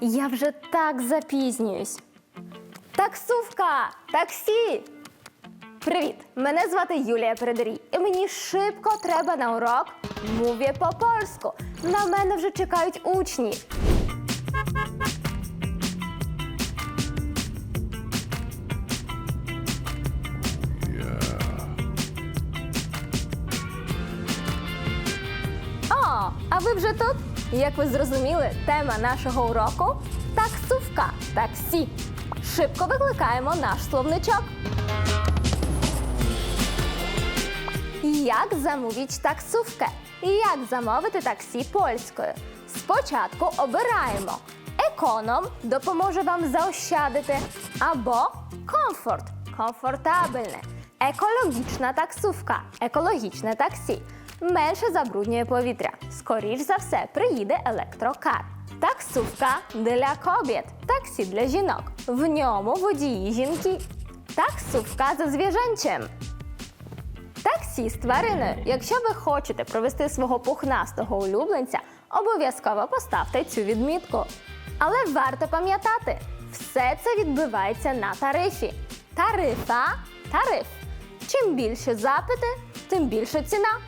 Я вже так запізнююсь. Таксувка! Таксі! Привіт! Мене звати Юлія Передарій, і мені шибко треба на урок мові по польську. На мене вже чекають учні. О, а ви вже тут? Як ви зрозуміли, тема нашого уроку таксувка, таксі. Шибко викликаємо наш словничок. Як замовити таксувkę? Як замовити таксі польською? Спочатку обираємо економ допоможе вам заощадити або комфорт комфортабельне, екологічна таксувка, екологічне таксі. Менше забруднює повітря. Скоріш за все, приїде електрокар. Таксувка для кобіт, таксі для жінок. В ньому водії жінки. Таксувка за звіженчем. Таксі з твариною. Якщо ви хочете провести свого пухнастого улюбленця, обов'язково поставте цю відмітку. Але варто пам'ятати, все це відбивається на тарифі. Тарифа тариф. Чим більше запити, тим більше ціна.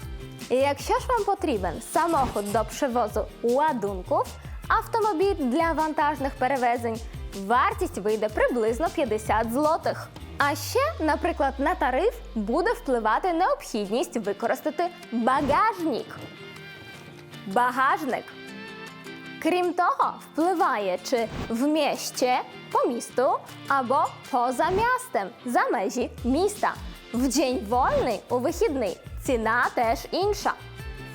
Якщо ж вам потрібен самохід до przewozу ładunków, автомобіль для вантажних перевезень, вартість вийде приблизно 50 злотих. А ще, наприклад, на тариф буде впливати необхідність використати багажник. Багажник. Крім того, впливає чи в місті по місту або поза містом за межі міста. В день вольний у вихідний ціна теж інша.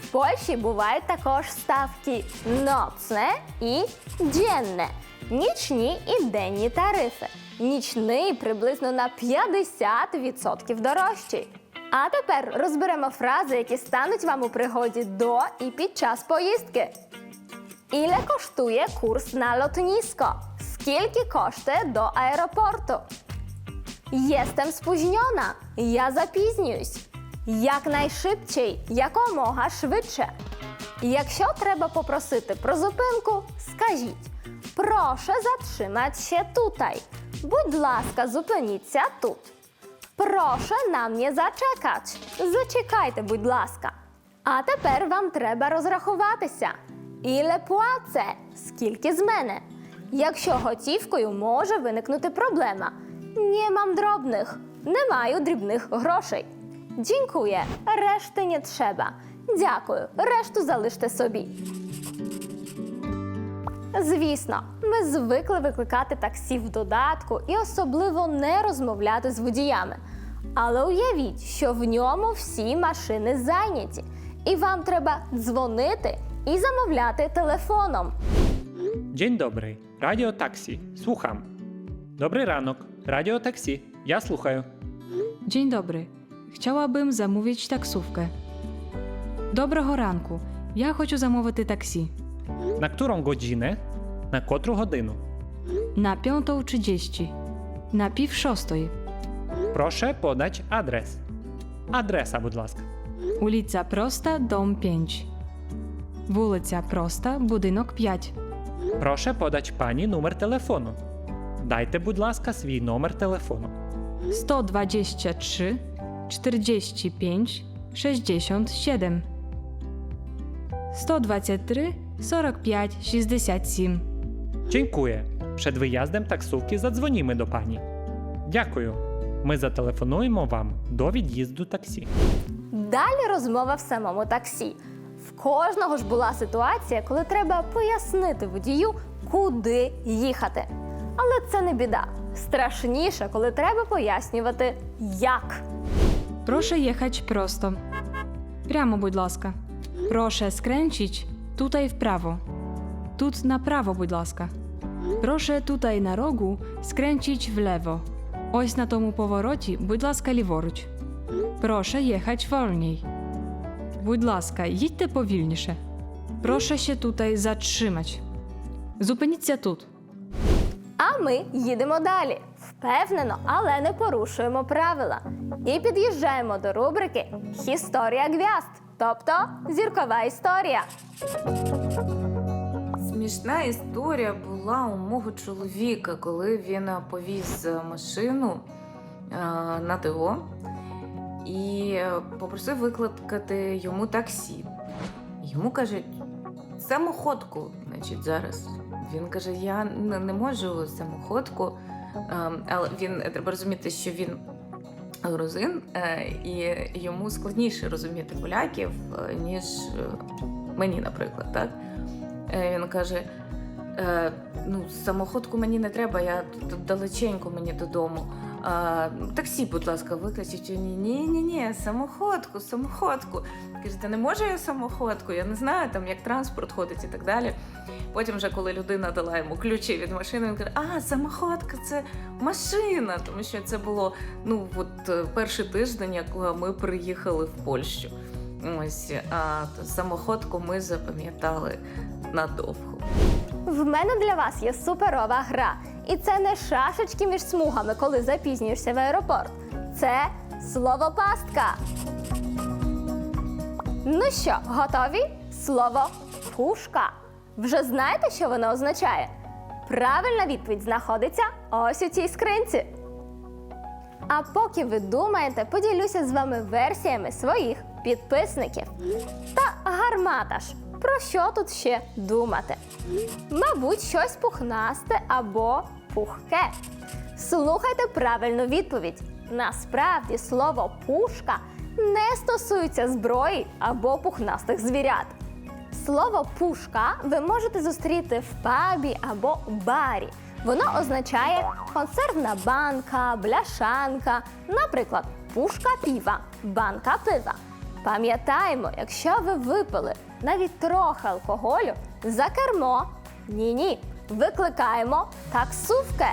В Польщі бувають також ставки ноцне і денне, нічні і денні тарифи. Нічний приблизно на 50% дорожчий. А тепер розберемо фрази, які стануть вам у пригоді до і під час поїздки. Ile kosztuje kurs na lotnisko? Скільки коштує до аеропорту? Jestem spóźniona. Я запізнююсь. Якнайшвидший, якомога швидше. Якщо треба попросити про зупинку, скажіть Прошу zatrzymać się tutaj. Будь ласка, зупиніться тут. Прошу на mnie зачекати. Зачекайте, будь ласка. А тепер вам треба розрахуватися. Іле плаце, скільки з мене. Якщо готівкою може виникнути проблема. Не мам дробних, не маю дрібних грошей. Дякує, решти не треба. Дякую, решту залиште собі. Звісно, ми звикли викликати таксі в додатку і особливо не розмовляти з водіями. Але уявіть, що в ньому всі машини зайняті, і вам треба дзвонити і замовляти телефоном. Dzień dobry, Radio Taxi, słucham. Dobry ranok, Radio Taxi, ja słuchаю. Dzień dobry. Chciałabym zamówić taksówkę. Доброго ранку. Я хочу замовити таксі Na którą godzinę? Na котру годину? на 5.30, на пів шостої. Proszę podać adres. Адреса, будь ласка. Улиця Проста, дом 5. Вулиця Проста, будинок 5. Proszę podać pani numer telefonu. Dajte, будь ласка, свій номер телефону. 123 45 67. 123 45 67. Dziękuję. Przed wyjazdem taksówki zadzwonimy do pani. Дякую. Ми зателефонуємо вам до від'їзду таксі. Далі розмова в самому таксі. В кожного ж була ситуація, коли треба пояснити водію, куди їхати. Але це не біда. Страшніше, коли треба пояснювати, як. Proszę jechać prosto. Прямо, будь ласка. Proszę skręcić tutaj w prawo. Тут na prawo, будь ласка. Proszę tutaj na rogu skręcić w lewo. Ось на тому повороті, будь ласка, ліворуч. Proszę jechać wolniej. Будь ласка, їдьте повільніше. Proszę się tutaj zatrzymać. Зупиніться тут. А ми їдемо далі. Впевнено, але не порушуємо правила. І під'їжджаємо до рубрики Історія гвязд, тобто зіркова історія. Смішна історія була. у мого чоловіка, коли він повіз машину е, на ТО і попросив викликати йому таксі. Йому кажуть, самоходку, значить, зараз. Він каже: я не можу самоходку. Ем, але він треба розуміти, що він грузин, е, і йому складніше розуміти поляків, е, ніж е, мені, наприклад. Так? Е, Він каже: е, ну, самоходку мені не треба, я тут далеченько мені додому. А, таксі, будь ласка, викличіть. Ні, ні, самоходку, самоходку. Каже, не можу я самоходку, я не знаю там, як транспорт ходить і так далі. Потім, вже коли людина дала йому ключі від машини, він каже, а, самоходка це машина, тому що це було ну, от, е, перший тиждень, як е, ми приїхали в Польщу. Ось, а самоходку ми запам'ятали надовго. В мене для вас є суперова гра. І це не шашечки між смугами, коли запізнюєшся в аеропорт. Це слово пастка. Ну що, готові? Слово пушка. Вже знаєте, що воно означає? Правильна відповідь знаходиться ось у цій скринці. А поки ви думаєте, поділюся з вами версіями своїх підписників. Та гармата ж, про що тут ще думати? Мабуть, щось пухнасте або пухке. Слухайте правильну відповідь. Насправді слово пушка не стосується зброї або пухнастих звірят. Слово пушка ви можете зустріти в пабі або барі. Воно означає консервна банка, бляшанка, наприклад, пушка піва, банка пива. Пам'ятаємо, якщо ви випили навіть трохи алкоголю за кермо, ні-ні, викликаємо таксувки.